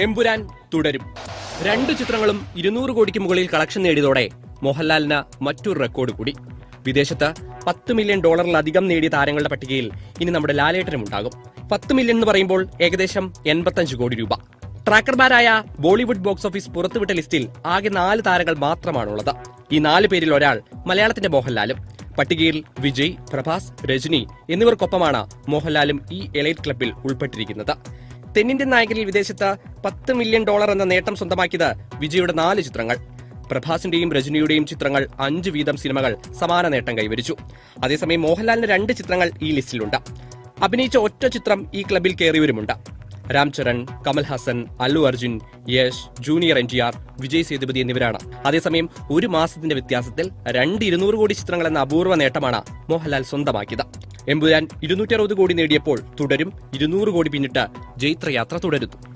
എമ്പുരാൻ തുടരും. രണ്ട് ചിത്രങ്ങളും ഇരുന്നൂറ് കോടിക്ക് മുകളിൽ കളക്ഷൻ നേടിയതോടെ മോഹൻലാലിന് മറ്റൊരു റെക്കോർഡ് കൂടി. വിദേശത്ത് പത്ത് മില്യൺ ഡോളറിലധികം നേടിയ താരങ്ങളുടെ പട്ടികയിൽ ഇനി നമ്മുടെ ലാലേട്ടനും ഉണ്ടാകും. പത്ത് മില്യൺ എന്ന് പറയുമ്പോൾ ഏകദേശം എൺപത്തഞ്ച് കോടി രൂപ. ട്രാക്കർമാരായ ബോളിവുഡ് ബോക്സ് ഓഫീസ് പുറത്തുവിട്ട ലിസ്റ്റിൽ ആകെ നാല് താരങ്ങൾ മാത്രമാണുള്ളത്. ഈ നാല് പേരിൽ ഒരാൾ മലയാളത്തിന്റെ മോഹൻലാലും പട്ടികയിൽ വിജയ് പ്രഭാസ് രജനി എന്നിവർക്കൊപ്പമാണ് മോഹൻലാലും ഈ എലൈറ്റ് ക്ലബിൽ ഉൾപ്പെട്ടിരിക്കുന്നത്. തെന്നിന്ത്യൻ നായകരിൽ വിദേശത്ത് പത്ത് മില്യൺ ഡോളർ എന്ന നേട്ടം സ്വന്തമാക്കിയത് വിജയുടെ നാല് ചിത്രങ്ങൾ. പ്രഭാസിന്റെയും രജനിയുടെയും ചിത്രങ്ങൾ അഞ്ച് വീതം സിനിമകൾ സമാന നേട്ടം കൈവരിച്ചു. അതേസമയം മോഹൻലാലിന് രണ്ട് ചിത്രങ്ങൾ ഈ ലിസ്റ്റിലുണ്ട്. അഭിനയിച്ച ഒറ്റ ചിത്രം ഈ ക്ലബിൽ കയറിയവരുമുണ്ട്. Ram Charan Kamal Haasan Allu Arjun Yash junior N T R Vijay Sethupathi എന്നിവരാണ്. അതേസമയം ഒരു മാസത്തിന്റെ വ്യത്യാസത്തിൽ രണ്ട് ഇരുന്നൂറ് കോടി ചിത്രങ്ങൾ എന്ന അപൂർവ നേട്ടമാണ് മോഹൻലാൽ സ്വന്തമാക്കിയത്. എമ്പുരാൻ ഇരുന്നൂറ്റി അറുപത് കോടി നേടിയപ്പോൾ തുടരും ഇരുന്നൂറ് കോടി പിന്നിട്ട് ജൈത്രയാത്ര തുടരുന്നു.